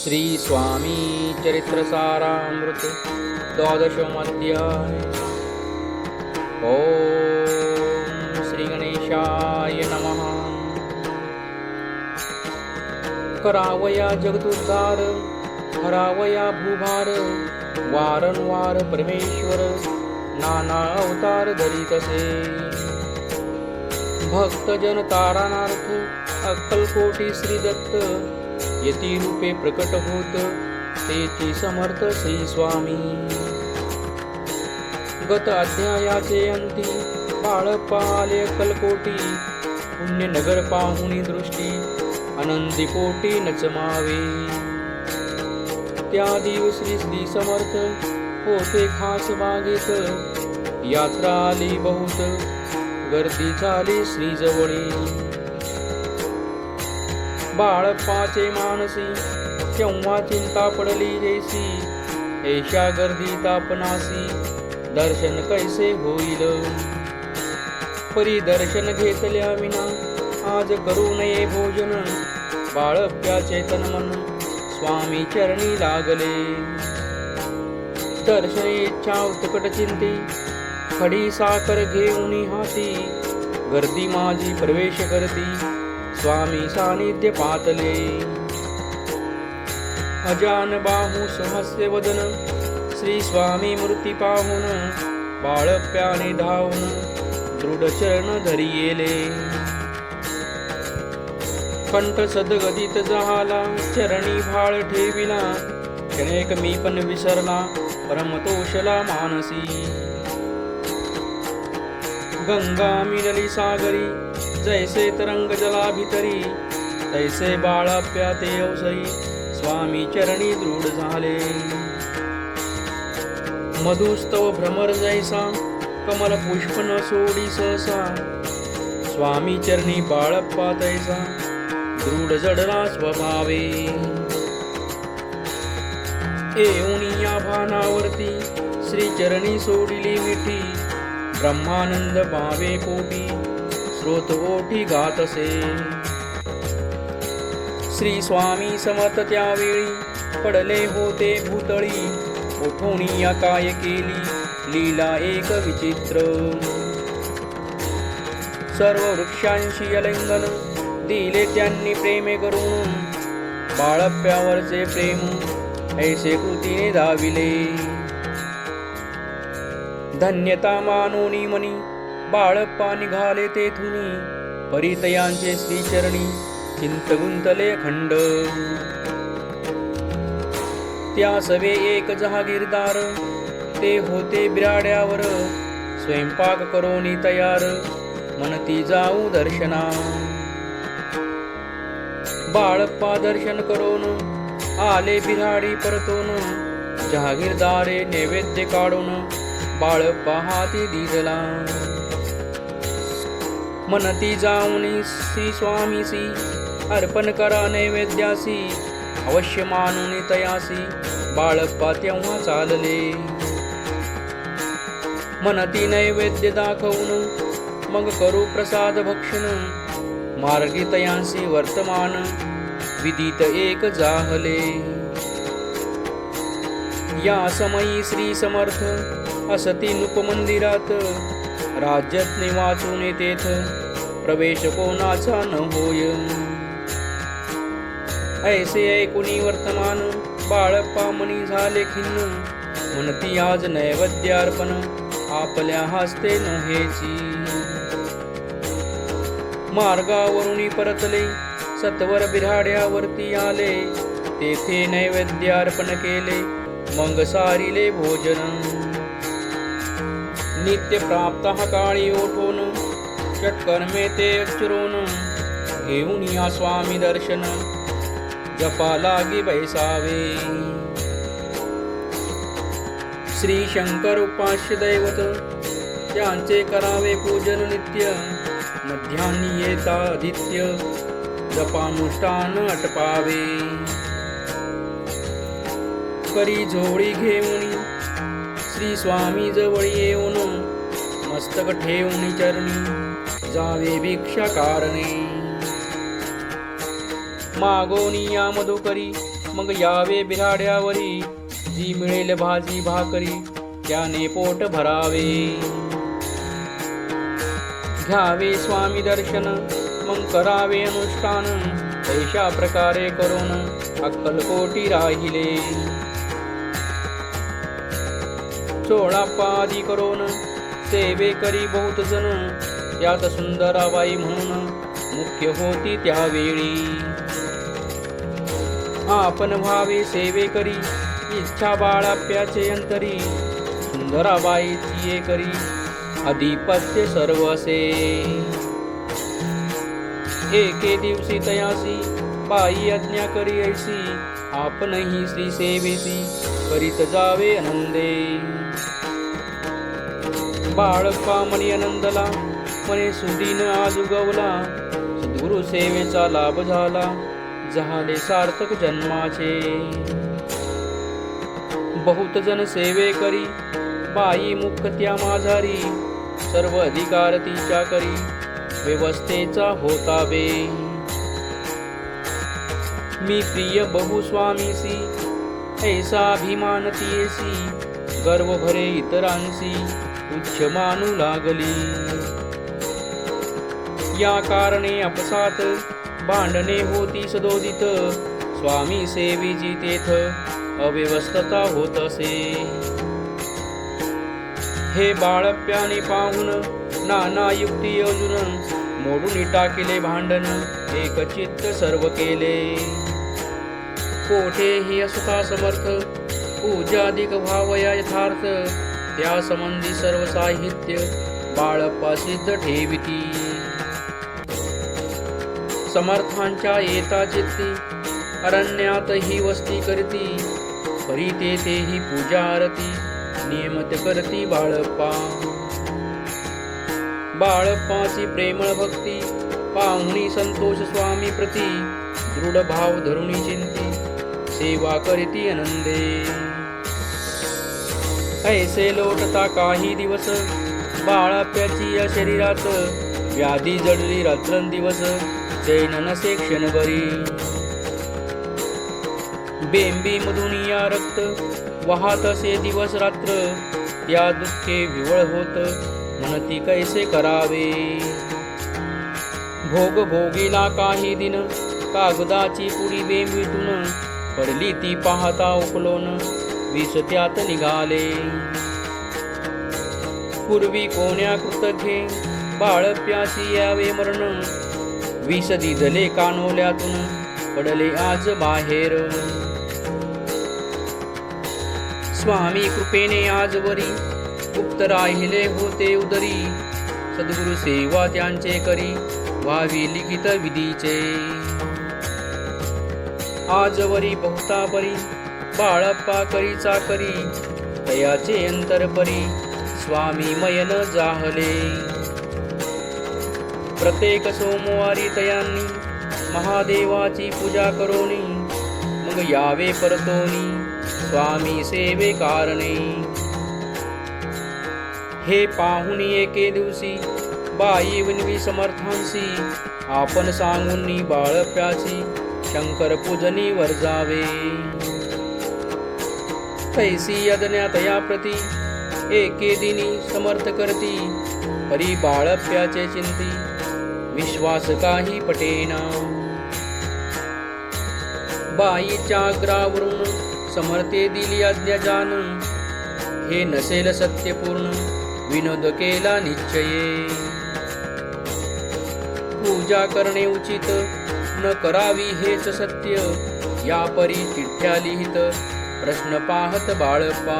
श्री स्वामी चरित्रसारामृत द्वादशोऽध्याय ॐ श्रीगणेशाय नमः। करावया जगदुद्धार हरावया भूभार वारंवार परमेश्वर नाना अवतार धरितसे भक्तजन तारानार्थ अक्कलकोटी श्रीदत्त येती रूपे प्रकट होत तेची समर्थ श्री स्वामी। गत अध्यायाचे अंती बाळप्पा कलकोटी अक्कलकोटी पुण्य नगर पाहुणी दृष्टी आनंदी पोटी नचमावे त्या दिवशी श्री श्री समर्थ होते खास बागेत यात्रा आली बहुत गर्दी झाली श्री जवळी बाळप्पाचे मानसी केव्हा चिंता पडली जैसी ऐशा गर्दी तापनासी दर्शन कैसे होईल? परी दर्शन घेतल्या विना आज करू नये भोजन बाळप्याचे तन मन स्वामी चरणी लागले. दर्शन इच्छा उत्कट चिंती खडी साखर घेऊन हाती गर्दी माझी प्रवेश करती. स्वामी सानिध्य पातले। अजान बाहू सहस्य वदन श्री स्वामी मूर्ती पाहून बाळप्याने धावून दृढ चरण धरी येले कंठ सदगदित झाला चरणी भाळ ठेविला क्षणेक मी पण विसरला परमतोषला मानसी। गंगा मिळली सागरी जैसे तरंग जला भितरी तैसे बाळाप्या ते अवसरी स्वामी चरणी दृढ झाले. मधुस्तव भ्रमर जैसा कमल पुष्प न सोडी सहसा स्वामी चरणी बाळप्पा तैसा दृढ जडला स्वभावे. येऊनी या भानावरती श्री चरणी सोडिली मिठी ब्रह्मानंद भावे पोटी स्रोत ओठी गातसे। श्री स्वामी समर्थ त्यावेळी पडले होते भूतळी उठोणी या काय केली लीला एक विचित्र. सर्व वृक्षांशी अलिंगन दिले त्यांनी प्रेमे करून बाळप्यावरचे प्रेम ऐसे कृतीने दाविले. धन्यता मानोनी मनी बाळप्पा निघाले तेथून परितयांचे श्रीचरणी चिंतगुंतले खंड त्या सवे एक जहागीरदार ते होते बिराड्यावर स्वयंपाक करोनी तयार मनती जाऊ दर्शना. बाळप्पा दर्शन करून आले बिराडी परतून जहागीरदारे नैवेद्य काढून बाळप्पा हाती दिजला. मनती जाऊनी श्री स्वामीसी अर्पण करा नैवेद्यासी अवश्य मानुनी तयासी बाळप्पा तेव्हा चालले. मनती नैवेद्य दाखवून मग करू प्रसाद भक्षण मार्गी तयांसी वर्तमान विदित एक जाहले. या समयी श्री समर्थ असती नुपमंदिरात राज्यात निवाचून तेथ प्रवेश कोणाचा न होय. ऐसे ऐकुनी वर्तमान बाळप्पा झाले खिन्न. म्हणती आज नैवेद्यार्पण आपल्या हस्ते नव्हेची मार्गावरुनी परतले सत्वर बिराड्यावरती आले. तेथे नैवेद्यार्पण केले मग सारिले भोजन. नित्य प्राप्त काळी ओठून षटकर्मे ते उच्चरून घेऊन या स्वामी दर्शन जपा लागी बैसावे. श्री शंकर उपास्य दैवत त्यांचे करावे पूजन नित्य मध्यान्नी येता आदित्य जपानुष्ठान अटपावे. करी झोळी घेऊन श्री स्वामी जवळ येऊन मस्तक ठेवून चरणी जावे भिक्षा कारणे. मागोनी या मधुकरी मग यावे बिराड्यावरी जी मिळेल भाजी भाकरी त्याने पोट भरावे. घ्यावे स्वामी दर्शन मग करावे अनुष्ठान. तैशा प्रकारे करून अक्कलकोटी राहिले. चोळापादी करून सेवे करी बहुत जण. यात सुंदराबाई म्हणून मुख्य होती त्यावेळी. आपण व्हावे सेवे करी इच्छा बाळाप्याचे अंतरी. सुंदराबाईची ये करी अधिपत्य सर्व असे. एके दिवशी तयासी बाई आज्ञा करी ऐसी. आपणही श्री सेवेसी करीत जावे आनंदे. बाळप्पा मणी आनंदला मने सुदीन आज उगवला सद्गुरु सेवेचा लाभ झाला झाले सार्थक जन्माचे. बहुत जन सेवे करी बाई मुख त्या माझारी सर्व अधिकार तिच्या करी व्यवस्थेचा होता बे. मी प्रिय बहु स्वामीसी ऐसा अभिमान तियेसी गर्व भरे इतरांसी. तुच्छ मानू लागली. या कारणे अपसात भांडणे होती सदोदित. स्वामी सेवीजी तेथ अव्यवस्थता होत असे. हे बाळप्याने पाहून नाना युक्ती अजून मोडून टाकिले भांडण एक चित्त सर्व केले. कोठेही असता समर्थ पूजाधिक भावया यथार्थ त्या संबंधी सर्व साहित्य बाळप्पा ठेविती. समर्थांच्या येता चित्ती अरण्यात ही वस्ती करती. परी तेथे ही पूजा आरती नियमित करती बाळप्पा बाळप्पाची प्रेमळ भक्ती पाहुणी संतोष स्वामी प्रती दृढ भाव धरुणी चिंती सेवा करीती आनंदे. ऐसे लोटता काही दिवस. बाळाप्याची या शरीरात. व्याधी जडली रात्रंदिवस जैन नसे क्षणभरी. बेंबी मधून या रक्त वाहत असे दिवस रात्र. या दुःखे विवळ होत. म्हणती कैसे करावे? भोग भोगीला काही दिन. कागदाची पुडी बेंबीतून. पडली ती पाहता उकलोन. विष त्यात निघाले पूर्वी कोण्या कृतघे बाळप्यासी यावे मरण? विष दिधले कानोल्यातून पडले आज बाहेर. स्वामी कृपेने आजवरी गुप्त राहिले होते उदरी. सद्गुरु सेवा त्यांचे करी व्हावी लिखित विधीचे. आजवरी बहुता बरी बाळप्पा करीचा करी तयाचे अंतर परी स्वामी मयन जाहले. प्रत्येक सोमवारी तयांनी महादेवाची पूजा करोनी मग यावे परतोनी स्वामी सेवे कारणे. हे पाहुणी एके दिवशी बाई विनवी समर्थांसी आपण सांगून बाळप्याची शंकर पूजनी वर जावे. स्थैसी अज्ञातया प्रती। एके दिनी समर्थ करती परी बाळप्याचे चिंती। विश्वास काही पटेना। बाईच्या अग्रावरून समर्थे दिली आज्ञा जान हे नसेल सत्यपूर्ण विनोद केला निश्चये। पूजा करणे उचित न करावी हेच सत्य या परी चिठ्ठ्या लिहित। प्रश्न पाहत बाळपा.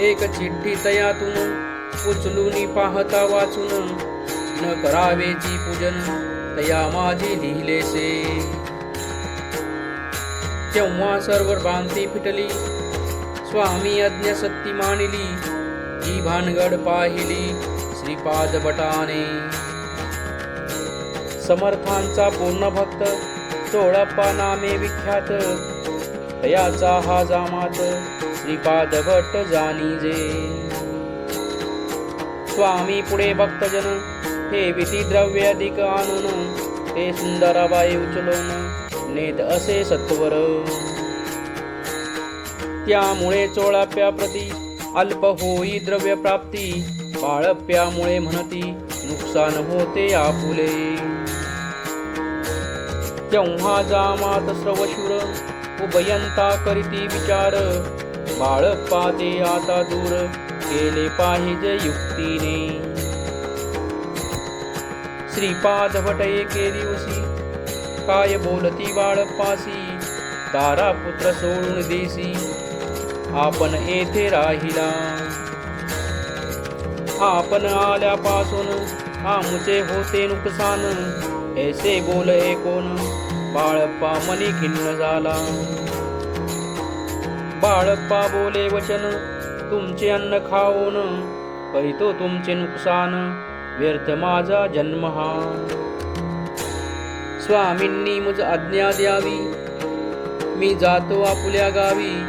एक चिठ्ठी तयातून उचलून पाहता वाचून न करावेची पूजन तया माझी लिहिलेसे तेव्हा सर्व भ्रांती फिटली स्वामी अज्ञ सत्ती मानिली ही भानगड पाहिली श्रीपाद बटाने. समर्थांचा पूर्ण भक्त चोळप्पा नामे विख्यात तयाचा हा जामात श्रीपाद भट्ट जाणीजे स्वामी पुढे भक्तजन हे विधी द्रव्य अधिक आणून ते सुंदराबाई उचलून नेत असे सत्वर. त्यामुळे चोळाप्या प्रती अल्प होई द्रव्य प्राप्ती बाळप्यामुळे म्हणती नुकसान होते आपुले. तेव्हा जामात श्रवशूर उभयंता करीती विचार. बाळप्पा ते आता दूर केले पाहिजे युक्तीने. श्रीपाद भटये एके दिवशी काय बोलती बाळप्पासी तारा पुत्र सोडून देसी आपण येथे राहिला. आपण आल्यापासून आमचे होते नुकसान ऐसे बोल कोण? बाळप्पा मनी खिन्न झाला. बाळप्पा बोले वचन तुमचे अन्न खाऊन करीतो तुमचे नुकसान व्यर्थ माझा जन्म हा. स्वामींनी मुज आज्ञा द्यावी. मी जातो आपुल्या गावी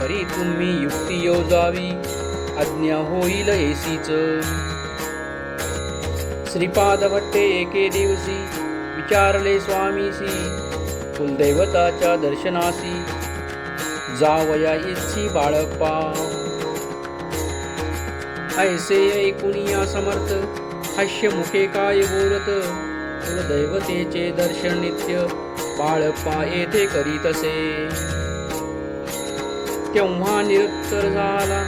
परी तुम्ही युक्ती योजावी. आज्ञा होईल एसीच. श्रीपाद भट्टे एके दिवशी विचारले स्वामीसी कुलदैवताच्या दर्शनासी जावया इच्छी बाळप्पा ऐसे ऐकुनिया समर्थ हास्य मुखे काय बोलत? कुलदैवतेचे दर्शन नित्य बाळप्पा येथे करीत असे. तेव्हा निरुत्तर झाला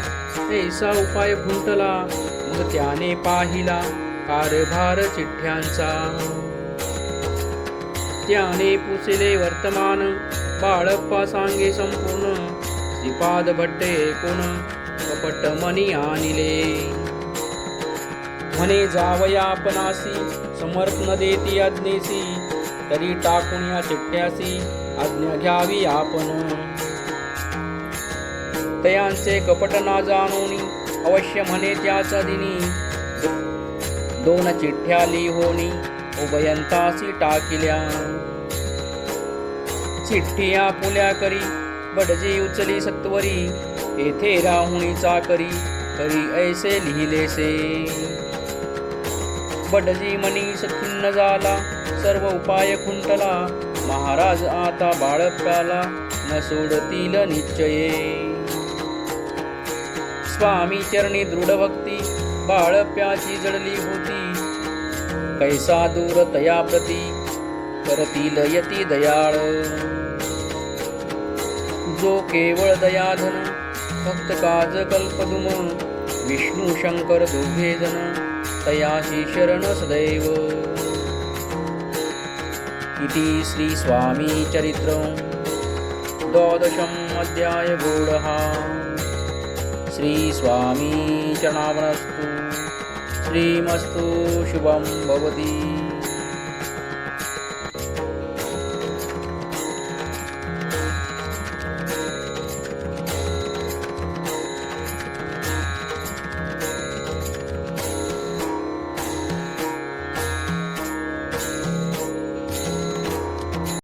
ऐसा उपाय फुंटला मग त्याने पाहिला कारभार चिठ्ठ्यांचा. त्याने पुसले वर्तमान बाळप्पा सांगे संपूर्ण श्रीपाद भट्टे कोण कपट मनी आणिले. म्हणे जावया आपणासी समर्थ न देती आज्ञेसी तरी टाकून या चिठ्ठ्यासी आज्ञा घ्यावी आपण. तयांचे कपट ना जाणून अवश्य म्हणे त्याचा दिनी. दोन चिठ्ठ्या लिहोनी उभयंतासी टाकिल्या. चिठ्ठिया पुल्या करी बडजी उचली सत्वरी. येथे राहुणीचा करी करी ऐसे लिहिलेसे. बडजी मनी खिन्न झाला सर्व उपाय खुंटला. महाराज आता बाळप्याला न सोडतील निश्चये. स्वामी चरणी दृढ भक्ती बाळप्याची जडली होती. कैसा दूर तया प्रती करतील यती दयाळ. जो केवळ दयाधन भक्त काज कल्पदुम विष्णू शंकर दोघे जन तयाशी शरण सदैव. इति श्री स्वामी चरित्र द्वादशम् अध्याय गूढः श्री स्वामी चरणावनस्तु. श्रीमस्तु शुभं भवति